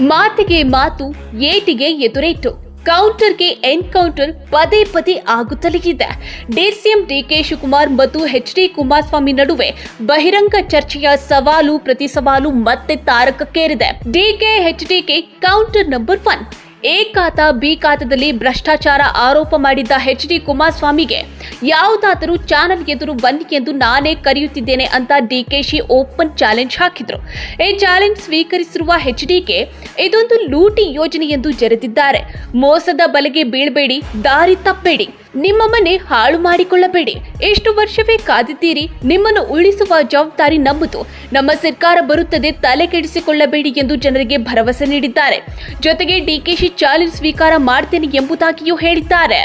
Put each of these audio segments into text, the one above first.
ಮಾತಿಗೆ ಮಾತು, ಏಟಿಗೆ ಎದುರೇಟು, ಕೌಂಟರ್ಗೆ ಎನ್ಕೌಂಟರ್ ಪದೇ ಪದೇ ಆಗುತ್ತಲೇ ಇದೆ. ಡಿಸಿಎಂ ಡಿಕೆ ಶಿವಕುಮಾರ್ ಮತ್ತು ಎಚ್ ಡಿ ಕುಮಾರಸ್ವಾಮಿ ನಡುವೆ ಬಹಿರಂಗ ಚರ್ಚೆಯ ಸವಾಲು ಪ್ರತಿ ಸವಾಲು ಮತ್ತೆ ತಾರಕಕ್ಕೇರಿದೆ. DK H DK counter number one. A ಖಾತ ಬಿ ಖಾತಾದಲ್ಲಿ ಭ್ರಷ್ಟಾಚಾರ ಆರೋಪ ಮಾಡಿದ್ದ ಎಚ್ ಡಿ ಕುಮಾರಸ್ವಾಮಿಗೆ ಯಾವುದಾದರೂ ಚಾನಲ್ ಎದುರು ಬನ್ನಿ ಎಂದು ನಾನೇ ಕರೆಯುತ್ತಿದ್ದೇನೆ ಅಂತ ಡಿಕೆಶಿ ಓಪನ್ ಚಾಲೆಂಜ್ ಹಾಕಿದ್ರು. ಈ ಚಾಲೆಂಜ್ ಸ್ವೀಕರಿಸಿರುವ ಎಚ್ ಡಿಕೆ ಇದೊಂದು ಲೂಟಿ ಯೋಜನೆ ಎಂದು ಜರೆದಿದ್ದಾರೆ. ಮೋಸದ ಬಲೆಗೆ ಬೀಳಬೇಡಿ, ದಾರಿ ತಪ್ಪಬೇಡಿ ನಿಮ್ಮ ಮನೆ ಹಾಳು ಮಾಡಿಕೊಳ್ಳಬೇಡಿ. ಎಷ್ಟು ವರ್ಷವೇ ಕಾದಿದ್ದೀರಿ, ನಿಮ್ಮನ್ನು ಉಳಿಸುವ ಜವಾಬ್ದಾರಿ ನಮ್ಮದು. ನಮ್ಮ ಸರ್ಕಾರ ಬರುತ್ತದೆ ತಲೆ ಕೆಡಿಸಿಕೊಳ್ಳಬೇಡಿ ಎಂದು ಜನರಿಗೆ ಭರವಸೆ ನೀಡಿದ್ದಾರೆ. ಜೊತೆಗೆ ಡಿಕೆಶಿ ಚಾಲೆಂಜ್ ಸ್ವೀಕಾರ ಮಾಡ್ತೇನೆ ಎಂಬುದಾಗಿಯೂ ಹೇಳಿದ್ದಾರೆ.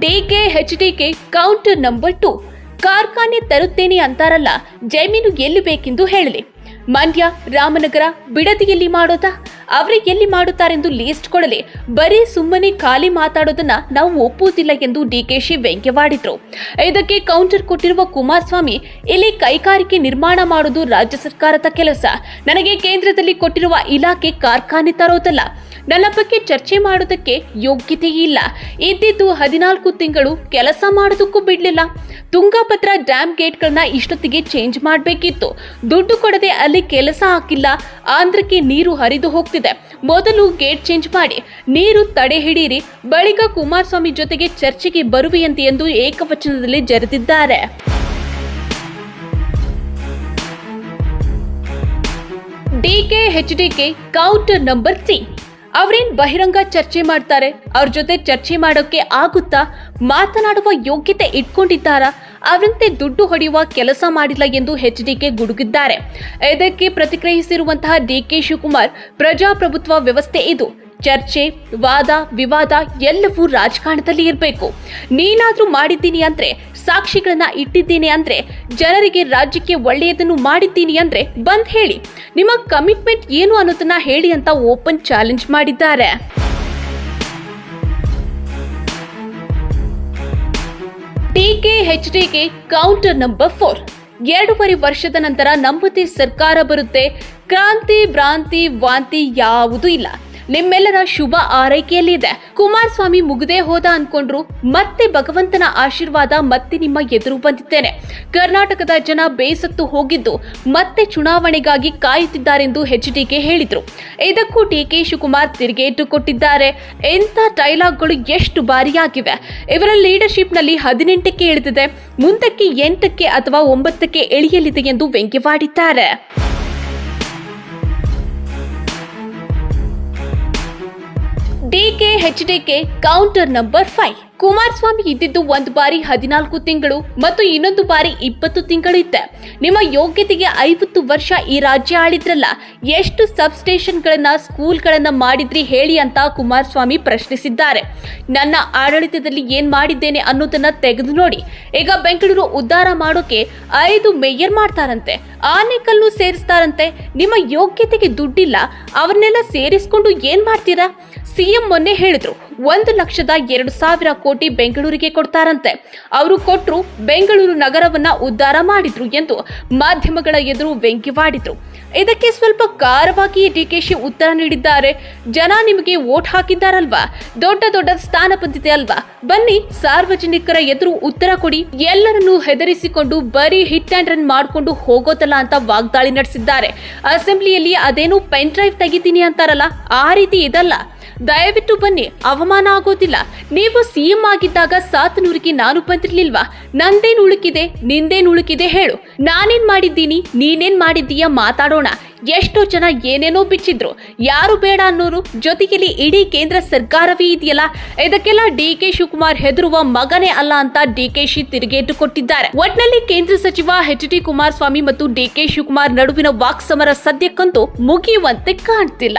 DK DK counter number two. ಕಾರ್ಖಾನೆ ತರುತ್ತೇನೆ ಅಂತಾರಲ್ಲ, ಜಮೀನು ಎಲ್ಲಿ ಬೇಕೆಂದು ಹೇಳಲಿ. ಮಂಡ್ಯ, ರಾಮನಗರ ಬಿಡದಿಯಲ್ಲಿ ಮಾಡೋದಾ? ಅವರೇ ಎಲ್ಲಿ ಮಾಡುತ್ತಾರೆಂದು ಲೀಸ್ಟ್ ಕೊಡಲಿ. ಬರೀ ಸುಮ್ಮನೆ ಖಾಲಿ ಮಾತಾಡೋದನ್ನ ನಾವು ಒಪ್ಪುವುದಿಲ್ಲ ಎಂದು ಡಿಕೆಶಿ ವ್ಯಂಗ್ಯವಾಡಿದ್ರು ಇದಕ್ಕೆ ಕೌಂಟರ್ ಕೊಟ್ಟಿರುವ ಕುಮಾರಸ್ವಾಮಿ ಇಲ್ಲಿ ಕೈಗಾರಿಕೆ ನಿರ್ಮಾಣ ಮಾಡೋದು ರಾಜ್ಯ ಸರ್ಕಾರದ ಕೆಲಸ. ನನಗೆ ಕೇಂದ್ರದಲ್ಲಿ ಕೊಟ್ಟಿರುವ ಇಲಾಖೆ ಕಾರ್ಖಾನೆ ತರೋದಲ್ಲ. ನನ್ನ ಬಗ್ಗೆ ಚರ್ಚೆ ಮಾಡೋದಕ್ಕೆ ಯೋಗ್ಯತೆ ಇಲ್ಲ. ಇದ್ದಿದ್ದು ಹದಿನಾಲ್ಕು ತಿಂಗಳು ಕೆಲಸ ಮಾಡೋದಕ್ಕೂ ಬಿಡಲಿಲ್ಲ. ತುಂಗಭದ್ರಾ ಡ್ಯಾಮ್ ಗೇಟ್ಗಳನ್ನ ಇಷ್ಟೊತ್ತಿಗೆ ಚೇಂಜ್ ಮಾಡಬೇಕಿತ್ತು. ದುಡ್ಡು ಕೊಡದೆ ಅಲ್ಲಿ ಕೆಲಸ ಹಾಕಿಲ್ಲ. ಆಂಧ್ರಕ್ಕೆ ನೀರು ಹರಿದು ಹೋಗ್ತಿದೆ. ಮೊದಲು ಗೇಟ್ ಚೇಂಜ್ ಮಾಡಿ. ನೀರು ತಡೆ ಹಿಡೀರಿ. ಬಳಿಕ ಕುಮಾರಸ್ವಾಮಿ ಜೊತೆಗೆ ಚರ್ಚೆಗೆ ಬರುವೆಯಂತೆ ಎಂದು ಏಕವಚನದಲ್ಲಿ ಜರೆದಿದ್ದಾರೆ. DK DK counter number three. ಅವ್ರೇನ್ ಬಹಿರಂಗ ಚರ್ಚೆ ಮಾಡ್ತಾರೆ? ಅವ್ರ ಜೊತೆ ಚರ್ಚೆ ಮಾಡೋಕೆ ಆಗುತ್ತಾ? ಮಾತನಾಡುವ ಯೋಗ್ಯತೆ ಇಟ್ಕೊಂಡಿದ್ದಾರ? ಅವರಂತೆ ದುಡ್ಡು ಹೊಡೆಯುವ ಕೆಲಸ ಮಾಡಿಲ್ಲ ಎಂದು ಎಚ್ ಡಿಕೆ ಗುಡುಗಿದ್ದಾರೆ. ಇದಕ್ಕೆ ಪ್ರತಿಕ್ರಿಯಿಸಿರುವಂತಹ ಡಿಕೆ ಶಿವಕುಮಾರ್, ಪ್ರಜಾಪ್ರಭುತ್ವ ವ್ಯವಸ್ಥೆ ಇದು. ಚರ್ಚೆ, ವಾದ, ವಿವಾದ ಎಲ್ಲವೂ ರಾಜಕಾರಣದಲ್ಲಿ ಇರಬೇಕು. ನೀನಾದ್ರೂ ಮಾಡಿದ್ದೀನಿ ಅಂದ್ರೆ, ಸಾಕ್ಷಿಗಳನ್ನ ಇಟ್ಟಿದ್ದೀನಿ ಅಂದ್ರೆ, ಜನರಿಗೆ ರಾಜ್ಯಕ್ಕೆ ಒಳ್ಳೆಯದನ್ನು ಮಾಡಿದ್ದೀನಿ ಅಂದ್ರೆ ಬಂದ್ ಹೇಳಿ. ನಿಮ್ಮ ಕಮಿಟ್ಮೆಂಟ್ ಏನು ಅನ್ನೋದನ್ನ ಹೇಳಿ ಅಂತ ಓಪನ್ ಚಾಲೆಂಜ್ ಮಾಡಿದ್ದಾರೆ. ಟಿಕೆ ಎಚ್ ಡಿಗೆ ಕೌಂಟರ್ ನಂಬರ್ ಫೋರ್ ಎರಡೂವರೆ ವರ್ಷದ ನಂತರ ನಮ್ಮದೇ ಸರ್ಕಾರ ಬರುತ್ತೆ. ಕ್ರಾಂತಿ, ಭ್ರಾಂತಿ, ವಾಂತಿ ಯಾವುದೂ ಇಲ್ಲ. ನಿಮ್ಮೆಲ್ಲರ ಶುಭ ಆರೈಕೆಯಲ್ಲಿದೆ. ಕುಮಾರಸ್ವಾಮಿ ಮುಗದೇ ಹೋದ ಅನ್ಕೊಂಡ್ರು ಮತ್ತೆ ಭಗವಂತನ ಆಶೀರ್ವಾದ ಮತ್ತೆ ನಿಮ್ಮ ಎದುರು ಬಂದಿದ್ದೇನೆ. ಕರ್ನಾಟಕದ ಜನ ಬೇಸತ್ತು ಹೋಗಿದ್ದು ಮತ್ತೆ ಚುನಾವಣೆಗಾಗಿ ಕಾಯುತ್ತಿದ್ದಾರೆಂದು ಎಚ್ ಡಿಕೆ ಹೇಳಿದ್ರು. ಇದಕ್ಕೂ ಡಿಕೆ ಶಿವಕುಮಾರ್ ತಿರುಗೇಟು ಕೊಟ್ಟಿದ್ದಾರೆ. ಎಂಥ ಡೈಲಾಗ್ಗಳು ಎಷ್ಟು ಬಾರಿಯಾಗಿವೆ ಇವರ ಲೀಡರ್ಶಿಪ್ನಲ್ಲಿ ಹದಿನೆಂಟಕ್ಕೆ ಇಳಿದಿದೆ. ಮುಂದಕ್ಕೆ ಎಂಟಕ್ಕೆ ಅಥವಾ ಒಂಬತ್ತಕ್ಕೆ ಇಳಿಯಲಿದೆ ಎಂದು ವ್ಯಂಗ್ಯವಾಡಿದ್ದಾರೆ. DK DK counter number five. Kumaraswamy ಇದ್ದಿದ್ದು ಒಂದು ಬಾರಿ ಹದಿನಾಲ್ಕು ತಿಂಗಳು ಮತ್ತು ಇನ್ನೊಂದು ಬಾರಿ ಇಪ್ಪತ್ತು ತಿಂಗಳು ಇತ್ತೆ ನಿಮ್ಮ ಯೋಗ್ಯತೆಗೆ ಐವತ್ತು ವರ್ಷ ಈ ರಾಜ್ಯ ಆಳಿದ್ರಲ್ಲ, ಎಷ್ಟು ಸಬ್ ಸ್ಟೇಷನ್ಗಳನ್ನ ಸ್ಕೂಲ್ಗಳನ್ನ ಮಾಡಿದ್ರಿ ಹೇಳಿ ಅಂತ ಕುಮಾರಸ್ವಾಮಿ ಪ್ರಶ್ನಿಸಿದ್ದಾರೆ. ನನ್ನ ಆಡಳಿತದಲ್ಲಿ ಏನ್ ಮಾಡಿದ್ದೇನೆ ಅನ್ನೋದನ್ನ ತೆಗೆದು ನೋಡಿ. ಈಗ ಬೆಂಗಳೂರು ಉದ್ಧಾರ ಮಾಡೋಕೆ ಐದು ಮೇಯರ್ ಮಾಡ್ತಾರಂತೆ. ಆನೆಕಲ್ಲು ಸೇರಿಸ್ತಾರಂತೆ. ನಿಮ್ಮ ಯೋಗ್ಯತೆಗೆ ದುಡ್ಡಿಲ್ಲ, ಅವನ್ನೆಲ್ಲ ಸೇರಿಸ್ಕೊಂಡು ಏನ್ ಮಾಡ್ತೀರಾ? ಸಿಎಂ ಮೊನ್ನೆ ಹೇಳಿದ್ರು, ಒಂದು ಲಕ್ಷದ ಎರಡು ಸಾವಿರ ಕೋಟಿ ಬೆಂಗಳೂರಿಗೆ ಕೊಡ್ತಾರಂತೆ. ಅವರು ಕೊಟ್ಟರು ಬೆಂಗಳೂರು ನಗರವನ್ನ ಉದ್ಧಾರ ಮಾಡಿದ್ರು ಎಂದು ಮಾಧ್ಯಮಗಳ ಎದುರು ವ್ಯಂಗ್ಯವಾಡಿದ್ರು. ಇದಕ್ಕೆ ಸ್ವಲ್ಪ ಖಾರವಾಗಿ ಡಿಕೆಶಿ ಉತ್ತರ ನೀಡಿದ್ದಾರೆ. ಜನ ನಿಮಗೆ ವೋಟ್ ಹಾಕಿದ್ದಾರಲ್ವಾ? ದೊಡ್ಡ ದೊಡ್ಡ ಸ್ಥಾನ ಬಂದಿದೆ ಅಲ್ವಾ? ಬನ್ನಿ, ಸಾರ್ವಜನಿಕರ ಎದುರು ಉತ್ತರ ಕೊಡಿ. ಎಲ್ಲರನ್ನೂ ಹೆದರಿಸಿಕೊಂಡು ಬರೀ ಹಿಟ್ ಅಂಡ್ ರನ್ ಮಾಡಿಕೊಂಡು ಹೋಗೋದಲ್ಲ ಅಂತ ವಾಗ್ದಾಳಿ ನಡೆಸಿದ್ದಾರೆ. ಅಸೆಂಬ್ಲಿಯಲ್ಲಿ ಅದೇನು ಪೆನ್ ಡ್ರೈವ್ ತೆಗಿತೀನಿ ಅಂತಾರಲ್ಲ? ಆ ರೀತಿ ಇದಲ್ಲ. ದಯವಿಟ್ಟು ಬನ್ನಿ, ಅವಮಾನ ಆಗೋದಿಲ್ಲ. ನೀವು ಸಿಎಂ ಆಗಿದ್ದಾಗ ಸಾತನೂರಿಗೆ ನಾನು ಬಂದಿರ್ಲಿಲ್ವಾ? ನಂದೇನ್ ಉಳುಕಿದೆ, ನಿಂದೇನ್ ಉಳುಕಿದೆ ಹೇಳು. ನಾನೇನ್ ಮಾಡಿದ್ದೀನಿ, ನೀನೇನ್ ಮಾಡಿದ್ದೀಯ ಮಾತಾಡೋಣ. ಎಷ್ಟೋ ಜನ ಏನೇನೋ ಬಿಚ್ಚಿದ್ರು. ಯಾರು ಬೇಡ ಅನ್ನೋರು ಜೊತೆಗೆಲಿ ಇಡೀ ಕೇಂದ್ರ ಸರ್ಕಾರವೇ ಇದೆಯಲ್ಲ? ಇದಕ್ಕೆಲ್ಲ ಡಿ ಕೆ ಶಿವಕುಮಾರ್ ಹೆದರುವ ಮಗನೇ ಅಲ್ಲ ಅಂತ ಡಿ ಕೆ ಶಿ ತಿರುಗೇಟು ಕೊಟ್ಟಿದ್ದಾರೆ. ಒಟ್ನಲ್ಲಿ ಕೇಂದ್ರ ಸಚಿವ ಎಚ್ ಡಿ ಕುಮಾರಸ್ವಾಮಿ ಮತ್ತು ಡಿ ಕೆ ಶಿವಕುಮಾರ್ ನಡುವಿನ ವಾಕ್ಸಮರ ಸದ್ಯಕ್ಕಂತೂ ಮುಗಿಯುವಂತೆ ಕಾಣ್ತಿಲ್ಲ.